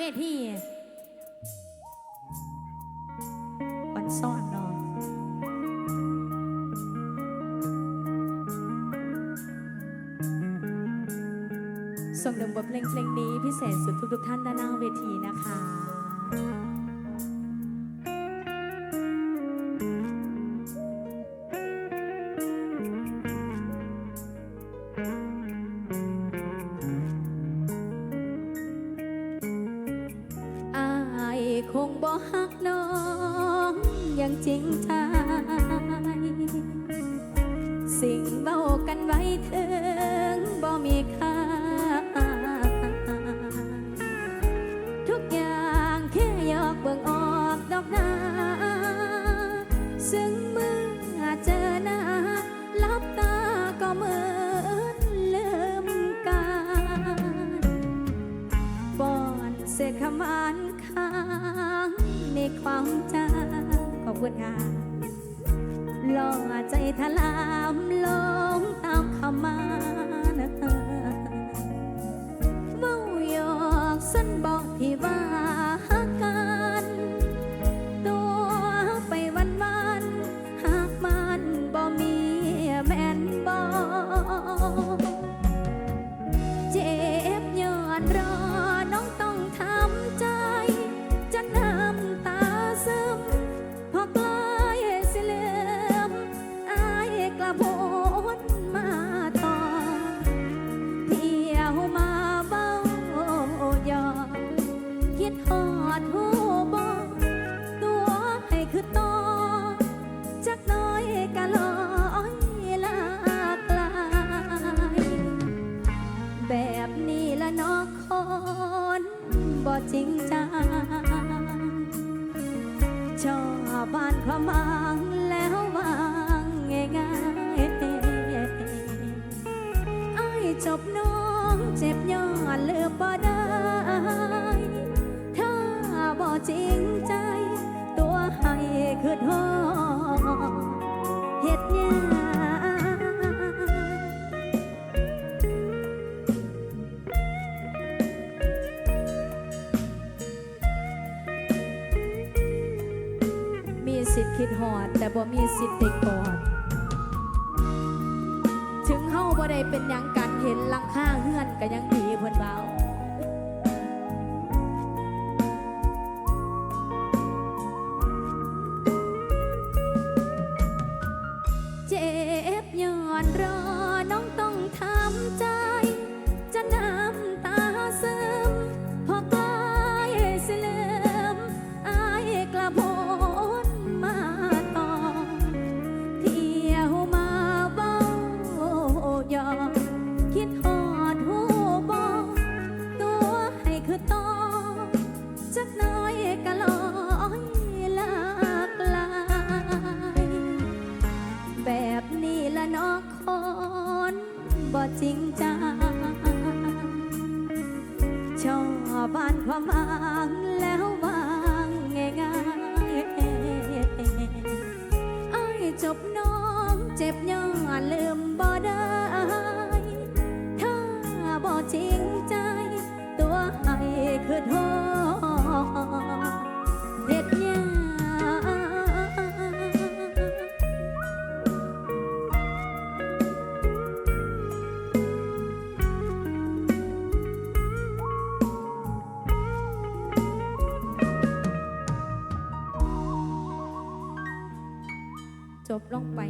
เวทีวันซ่อนเนาะส่งดมบทเพลงเพลงนี้พิเศษสุดทุกๆท่านด้านหน้าเวทีนะคะ งบ่ฮักน้องอย่างจริงใจ สิ่งเบากันไว้ถึงบ่มีค่า ในความจำขอบคุณค่ะล่อใจถลามลงตามคำมา อกคนบ่จริงจังชอบบ้านความหวังแล้ววางง่ายๆไอ้จบน้องเจ็บย้อนเลือกบ่ได้ ถ้าบ่จริงใจ ตัวให้คือทอเฮ็ดหยั สิทธิ์คิดหอด แต่บ่มีสิทธิ์ได้กอด ถึงเฮาบ่ได้เป็นหยังกันเห็นลังข้าเฮือนก็ยังดี บ้านความอ้างแล้ววางง่ายๆไอ้ายจบน้องเจ็บย้อนลืมบ่ได้ ถ้าบ่จริงใจ ตัวให้คือโทษเจบลงไป